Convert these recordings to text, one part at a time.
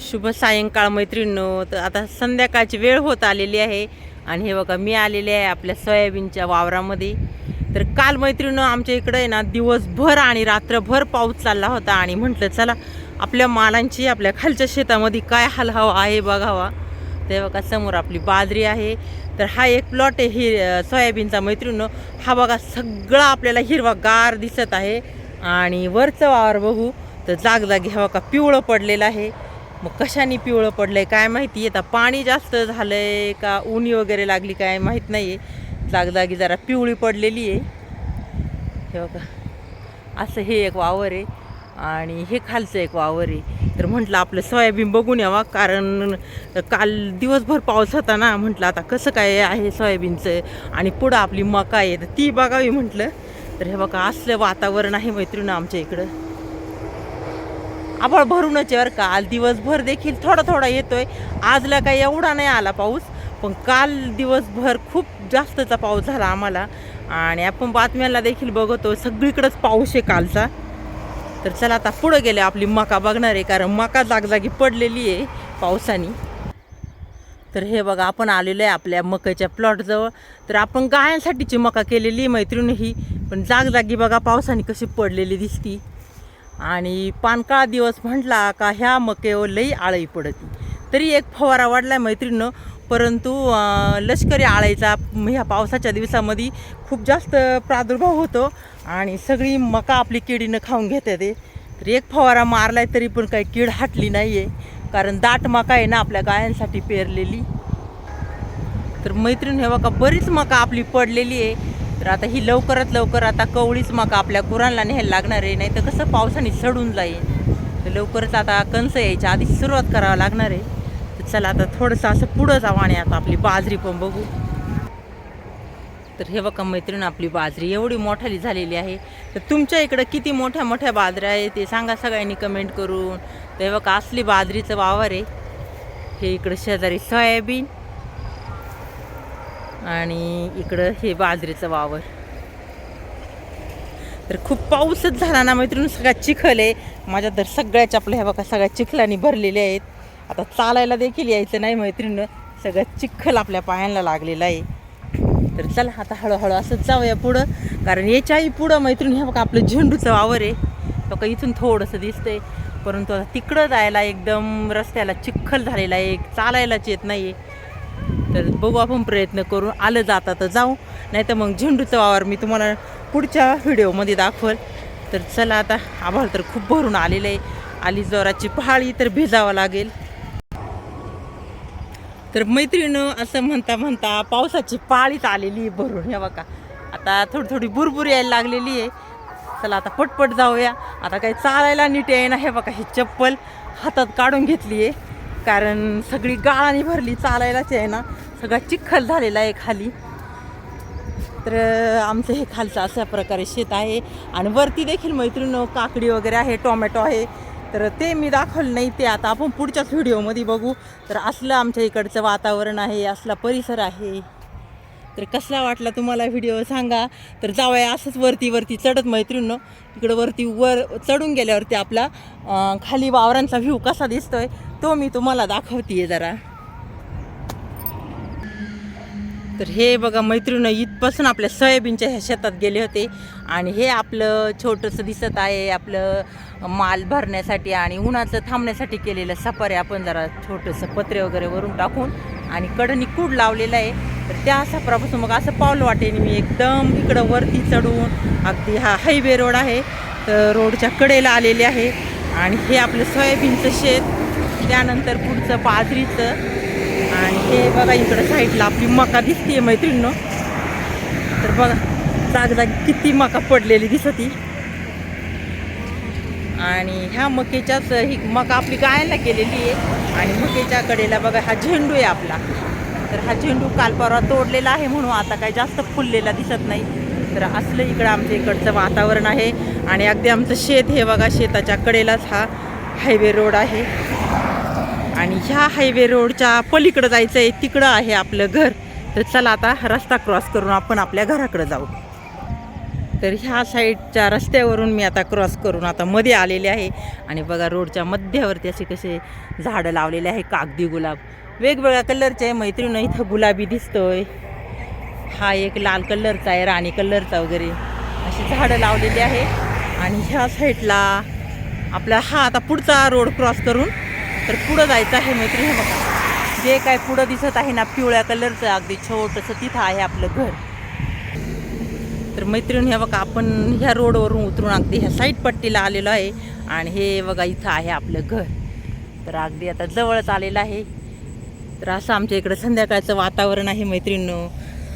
शुभ सायंकाळ मैत्रिणींनो. तर आता संध्याकाळची वेळ होत आलेली आहे. आणि हे बघा मी आलेले आहे आपल्या सोयाबीनच्या वावरामध्ये. तर काल मैत्रिणीनं आमच्या इकडे आहे ना दिवसभर आणि रात्रभर पाऊस चालला होता. आणि म्हटलं चला आपल्या मालांची आपल्या खालच्या शेतामध्ये काय हाल आहे बघावा. ते बघा समोर आपली बाजरी आहे. तर हा एक प्लॉट आहे हि सोयाबीनचा मैत्रिणीनं. हा बघा सगळा आपल्याला हिरवागार दिसत आहे. आणि वरचं वावर बघू तर जागजागी हे बघा पिवळं पडलेलं आहे. मग कशाने पिवळं पडलंय काय माहिती आता पाणी जास्त झालंय का उनी वगैरे लागली काय माहीत नाही आहे जागजागी जरा पिवळी पडलेली आहे. हे बघा. असं हे एक वावर आहे आणि हे खालचं एक वावर आहे. तर म्हटलं आपलं सोयाबीन बघून यावा कारण काल दिवसभर पाऊस होता ना म्हटलं आता कसं काय आहे सोयाबीनचं? आणि पुढं आपली मका आहे तर ती बघावी म्हटलं. तर हे बघा असलं वातावरण आहे मैत्रिणी आमच्या इकडं. आभाळ भरूनच आहे बरं का. आज दिवसभर देखील थोडा थोडा येतोय. आजला काही एवढा नाही आला पाऊस पण काल दिवसभर खूप जास्तचा पाऊस झाला आम्हाला. आणि आपण बातम्यांना देखील बघतो सगळीकडंच पाऊस आहे कालचा. तर चला आता पुढं गेले आपली मका बघणार आहे कारण मका जागजागी पडलेली आहे पावसाने. तर हे बघा आपण आलेलो आहे आपल्या मकाच्या प्लॉटजवळ तर आपण गायांसाठीची मका केलेली आहे मैत्रिणी ही पण जागजागी बघा पावसाने कशी पडलेली दिसती. आणि पानकाळा दिवस म्हटला का ह्या मकेवर लई आळई पडती. तरी एक फवारा वाढला मैत्रिणीनं परंतु लष्करी आळायचा ह्या पावसाच्या दिवसामध्ये खूप जास्त प्रादुर्भाव होतो आणि सगळी मका आपली किडीनं खाऊन घेते ते. तर एक फवारा मारलाय तरी पण काही कीड हटली नाही आहे कारण दाट मका आहे ना आपल्या गायांसाठी पेरलेली. तर मैत्रीण हे बघा बरीच मका आपली पडलेली आहे. तर आता ही लवकरात लवकर आता कवळीच मका आपल्या गुरांना न्यायला लागणार आहे नाही तर कसं पावसाने सडून जाईल. तर लवकरच आता कंस यायच्या आधी सुरुवात करावं लागणार आहे. तर चला आता थोडंसं असं पुढं जावं आणि आता आपली बाजरी पण बघू. तर हे बघा मैत्रीण आपली बाजरी एवढी मोठाली झालेली आहे. तर तुमच्या इकडं किती मोठ्या मोठ्या बाजऱ्या आहे ते सांगा सगळ्यांनी कमेंट करून. तर हे बघा असली बाजरीचं वावर आहे. हे इकडं शेजारी सोयाबीन आणि इकडं हे बाजरीचं वावर. तर खूप पाऊसच झाला ना मैत्रीण सगळ्यात चिखल आहे. माझ्या तर सगळ्या चपल्या ह्या बघा सगळ्या चिखलानी भरलेल्या आहेत. आता चालायला देखील यायचं नाही मैत्रीण सगळ्या चिखल आपल्या पायांना लागलेला आहे. तर चला आता हळूहळू असंच जाऊया पुढं. कारण याच्याही पुढं मैत्रीण ह्या बघा आपलं झेंडूचं वावर आहे. बघा इथून थोडंसं दिसतंय. परंतु आता तिकडं जायला एकदम रस्त्याला चिखल झालेला आहे चालायलाच येत नाही आहे तर बघू आपण प्रयत्न करून आलं जाता तर जाऊ. नाही तर मग झेंडूचा वावर मी तुम्हाला पुढच्या व्हिडिओमध्ये दाखवल. तर चला आता आभाळ तर खूप भरून आलेलं आहे. आली जोराची पहाळी तर भिजावं लागेल. तर मैत्रिणं असं म्हणता म्हणता पावसाची पाळीच आलेली आहे भरून हे बघा. आता थोडी थोडी बुरबुर यायला लागलेली आहे. चला आता पटपट जाऊया. आता काही चालायला नीट आहे ना हे बघा ही चप्पल हातात काढून घेतली आहे. कारण सगळी गाळाने भरली चालायलाच आहे ना सगळा चिखल झालेला आहे खाली. तर आमचं हे खालचं अशा प्रकारे शेत आहे. आणि वरती देखील मैत्रिणी काकडी वगैरे आहे टोमॅटो आहे. तर ते मी दाखवलं नाही ते आता आपण पुढच्याच व्हिडिओमध्ये बघू. तर असलं आमच्या इकडचं वातावरण आहे असला परिसर आहे. तर कसला वाटला तुम्हाला व्हिडिओ सांगा? तर जाऊया असंच वरती वरती चढत मैत्रिणीनं. इकडं वरती वर चढून गेल्यावरती आपला खाली वावरांचा व्ह्यू कसा दिसतोय तो मी तुम्हाला दाखवते जरा. तर हे बघा मैत्रिणी इथपासून आपल्या सोयाबीनच्या ह्या शेतात गेले होते. आणि हे आपलं छोटंसं दिसत आहे आपलं माल भरण्यासाठी आणि उन्हाचं थांबण्यासाठी केलेलं सफारी. आपण जरा छोटंसं पत्रे वगैरे वरून टाकून आणि कडनी कूड लावलेलं आहे. तर त्या सापरापासून मग असं पावलं वाटेने मी एकदम इकडं वरती चढून अगदी हा हायवे रोड आहे. तर रोडच्या कडेला आलेले आहे. आणि हे आपलं सोयाबीनचं शेत त्यानंतर पुढचं बाजरीचं आणि हे बघा इकडं साईडला आपली मका दिसतीये मैत्रिणीनं. तर बघा जाग जागी किती मका पडलेली दिसती. आणि ह्या मकेच्याच ही मका आपली गायला केलेली आहे. आणि मकेच्या कडेला बघा हा झेंडू आहे आपला. तर हा झेंडू काल परवा तोडलेला आहे म्हणून आता काही जास्त फुललेला दिसत नाही. तर असलं इकडं आमच्या इकडचं वातावरण आहे. आणि अगदी आमचं शेत हे बघा शेताच्या कडेलाच हा हायवे रोड आहे. आणि ह्या हायवे रोडच्या पलीकडं जायचं आहे तिकडं आहे आपलं घर. तर चला आता रस्ता क्रॉस करून आपण आपल्या घराकडं जाऊ. तर ह्या साईडच्या रस्त्यावरून मी आता क्रॉस करून आता मध्ये आलेले आहे. आणि बघा रोडच्या मध्यावरती असे कसे झाडं लावलेले आहे कागदी गुलाब. वेगवेगळ्या कलरचे आहे. मैत्रिणी इथं गुलाबी दिसतोय. हा एक लाल कलरचा आहे राणी कलरचा वगैरे. अशी झाडं लावलेली आहे. आणि ह्या साईडला आपला हा आता पुढचा रोड क्रॉस करून तर पुढं जायचं आहे मैत्रिणी. हे बघा. जे काय पुढं दिसत आहे ना पिवळ्या कलरचं अगदी छोटंसं तिथं आहे आपलं घर. तर मैत्रीण हे बघा आपण ह्या रोडवरून उतरून अगदी ह्या साईड पट्टीला आलेलो आहे. आणि हे बघा इथं आहे आपलं घर. तर अगदी आता जवळच आलेलं आहे. तर असं आमच्या इकडं संध्याकाळचं वातावरण आहे मैत्रिणीनं.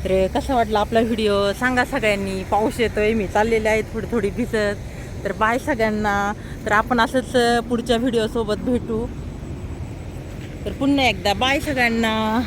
तर कसा वाटला आपला व्हिडिओ? सांगा सगळ्यांनी. पाऊस येतोय मी चाललेले आहे थोडी थोडी भिजत. तर बाय सगळ्यांना. तर आपण असंच पुढच्या व्हिडिओसोबत भेटू. तर पुन्हा एकदा बाय सगळ्यांना.